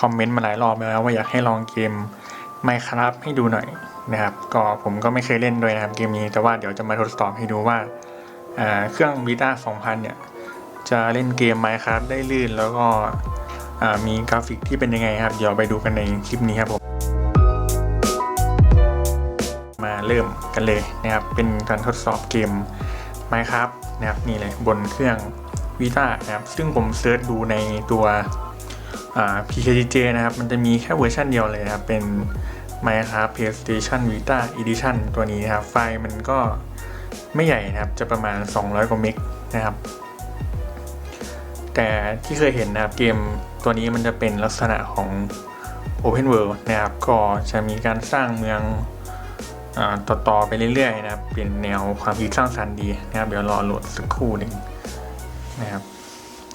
คอมเมนต์มาหลายรอบแล้วว่าอยากให้ลองเกม Minecraft ให้ดูหน่อยนะครับ ก็ผมก็ไม่เคยเล่นด้วยนะครับเกมนี้ แต่ว่าเดี๋ยวจะมาทดสอบให้ดูว่าอ่าเครื่อง Vita 2000 เนี่ย จะเล่นเกม Minecraft ได้ลื่นแล้วก็มีกราฟิกที่เป็นยังไงครับ เดี๋ยวไปดูกันในคลิปนี้ครับผมมาเริ่มกันเลยนะครับ เป็นการทดสอบเกม Minecraft นะครับนี่เลยบนเครื่อง Vita นะครับ ซึ่งผมเซิร์ชดูในตัว PKGJ นะครับ มันจะมีแค่เวอร์ชันเดียวเลยนะครับ เป็น Minecraft PlayStation Vita Edition ตัวนี้นะครับ ไฟล์มันก็ไม่ใหญ่นะครับ จะประมาณ 200 กว่าเมกนะครับ แต่ที่เคยเห็นนะครับ เกมตัวนี้มันจะเป็นลักษณะของ Open World นะครับ ก็จะมีการสร้างเมืองอต่อๆไปเรื่อยๆนะครับ เป็นแนวความคิดสร้างสรรค์ดีนะครับ เดี๋ยวรอโหลดสักครู่หนึ่งนะครับ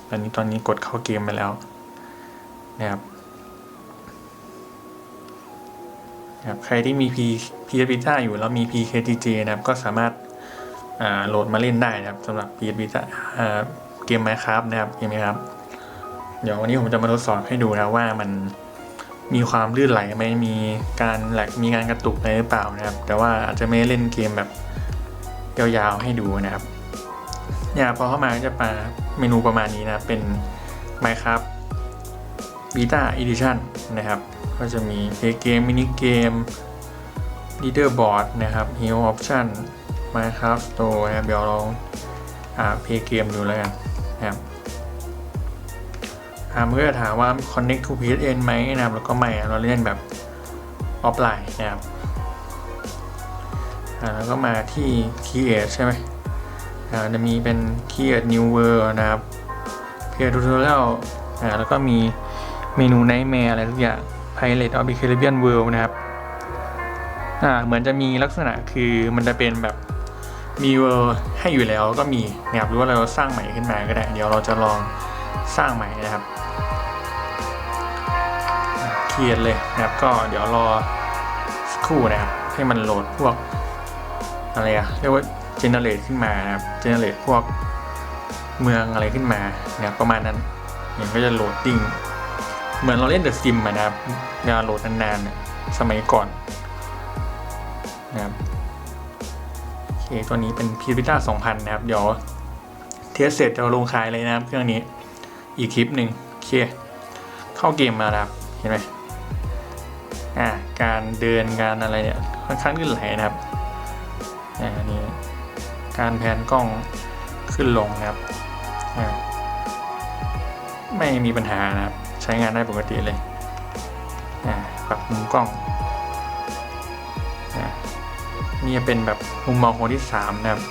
ตอนนี้ตอนนี้กดเข้าเกมไปแล้ว นะครับนะครับใครที่มี P p s Vita อยู่แล้วมี PKTJ นะครับก็สามารถาโหลดมาเล่นได้นะครับสำหรับ PS Vita อ่าเกม Minecraft นะครับเกม Minecraft เดี๋ยววันนี้ผมจะมาทดสอบให้ดูนะว่ามันมีความลื่นไหลไหมมีการแหลกมีการกระตุกอะไรหรือเปล่านะครับ แต่ว่าอาจจะไม่ได้เล่นเกมแบบยาวๆให้ดูนะครับเนี่ยพอเข้ามาจะมาเมนูประมาณนี้นะเป็น Minecraft Beta Edition นะครับ ก็จะมี Play Game Mini Game Leaderboard นะครับ Hero Option Minecraft Store นะครับเดี๋ยวลองอ่า Play Game ดูแล้วกันนะครับอ่าเมื่อถามว่า Connect to PSN ไหมนะครับ แล้วก็ไม่เราเล่นแบบออฟไลน์นะครับแล้วก็มาที่ Create ใช่ไหมจะมีเป็น Create New World นะครับ Create Tutorial แล้วก็มี เมนู Nightmare อะไรทุกอย่าง Pirate of the Caribbean World นะครับ อ่า เหมือนจะมีลักษณะคือมันจะเป็นแบบมีเวอร์ให้อยู่แล้วก็มีนะครับหรือว่าเราสร้างใหม่ขึ้นมาก็ได้ เดี๋ยวเราจะลองสร้างใหม่นะครับเขียนเลยนะครับ ก็เดี๋ยวรอสักครู่นะครับ ให้มันโหลดพวกอะไรอะเรียกว่า generate ขึ้นมานะครับ generate พวกเมืองอะไรขึ้นมานะครับประมาณนั้นเนี่ยก็จะโหลดดิ้ง เหมือนเราเล่น The Sim อะนะครับเวลาโหลดนานๆเนี่ยสมัยก่อนนะครับโอเคตัวนี้เป็น p i t a 2000นะครับ เดี๋ยวเทสเสร็จจะลงขายเลยนะครับ เครื่องนี้อีกคลิปหนึ่งโอเค เข้าเกมมาแล้วครับ เห็นไหมอ่าการเดินการอะไรเนี่ยค่อนข้างลื่นไหลนะครับอ่านี่การแพนกล้องขึ้นลงนะครับอ่าไม่มีปัญหานะครับ ใช้งานได้ปกติเลยปรับมุมกล้องนี่จะเป็นแบบมุมมองคนที่สามนะครับ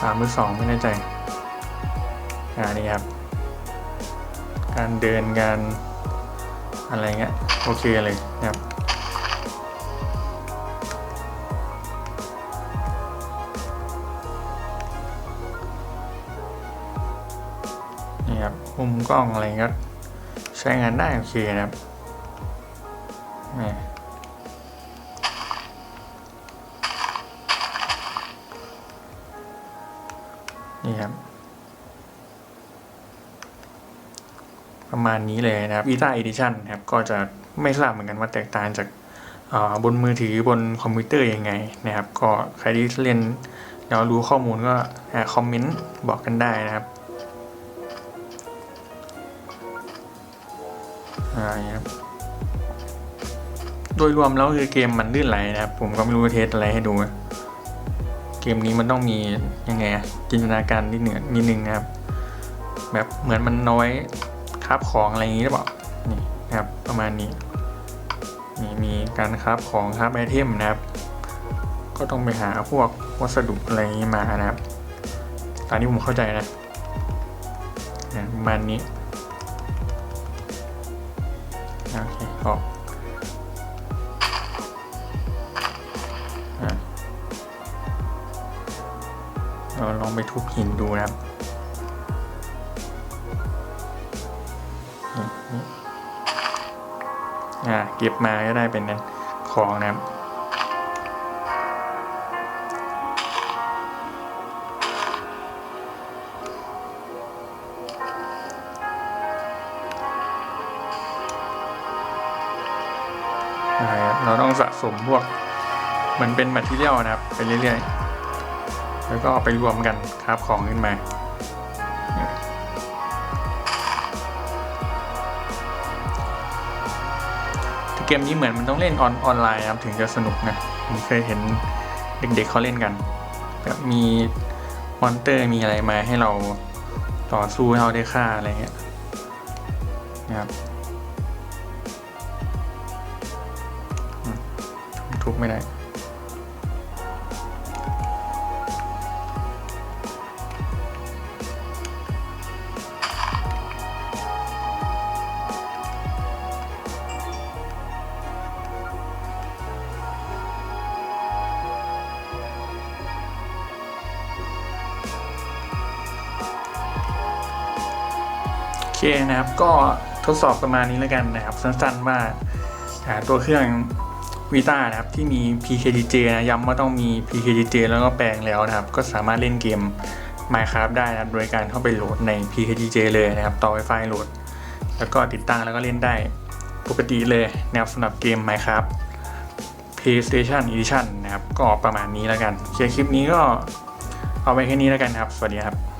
สามหรือสองไม่แน่ใจ อ่านี่ครับ การเดินการอะไรเงี้ยโอเคเลยนะครับ มุมกล้องอะไรก็ใช้งานได้โอเคนะครับนี่ครับ ประมาณนี้เลยนะครับ Vita Edition ครับ ก็จะไม่ทราบเหมือนกันว่าแตกต่างจากาบนมือถือบนคอมพิวเตอร์ยังไงนะครับ ก็ใครที่เล่นแล้วรู้ข้อมูลก็คอมเมนต์บอกกันได้นะครับ อ่าอย่างเงี้ยครับ โดยรวมแล้วคือเกมมันลื่นไหลนะครับ ผมก็ไม่รู้จะเทสอะไรให้ดู เกมนี้มันต้องมียังไงจินตนาการนิดหนึ่งนิดนึงนะครับ แบบเหมือนมันน้อยคราบของอะไรอย่างนี้หรือเปล่า นี่นะครับ ประมาณนี้ นี่มีการคราบของคราบไอเทมนะครับ ก็ต้องไปหาพวกวัสดุอะไรอย่างนี้มานะครับตามที่ผมเข้าใจนะประมาณนี้ โอเคก็อะเราลองไปทุบหินดูนะครับนี่นี่อ่าเก็บมาก็ได้เป็นของนะครับ เราต้องสะสมพวกเหมือนเป็นแมทเทียลนะครับไปเรื่อยๆ แล้วก็เอาไปรวมกันคราบของขึ้นมาเกมนี้เหมือนมันต้องเล่นออนออนไลน์นะครับถึงจะสนุกนะผมเคยเห็นเด็กๆเขาเล่นกันแบบมีมอนเตอร์มีอะไรมาให้เราต่อสู้ให้เราได้ฆ่าอะไรเงี้ยนะครับ ทุบไม่ได้ โอเคนะครับก็ทดสอบประมาณนี้แล้วกันนะครับ สั้นๆว่าอ่าตัวเครื่อง วีตานะครับที่มี PKDJ นะย้ำว่าต้องมี PKDJ แล้วก็แปลงแล้วนะครับ ก็สามารถเล่นเกม Minecraft ได้นะครับโดยการเข้าไปโหลดใน PKDJ เลยนะครับ ต่อ Wi-Fi โหลด แล้วก็ติดตั้งแล้วก็เล่นได้ปกติเลยนะครับสำหรับเกม Minecraft PlayStation Edition นะครับ ก็ประมาณนี้แล้วกันโอเคคลิปนี้ก็เอาไว้แค่นี้แล้วกันครับ สวัสดีครับ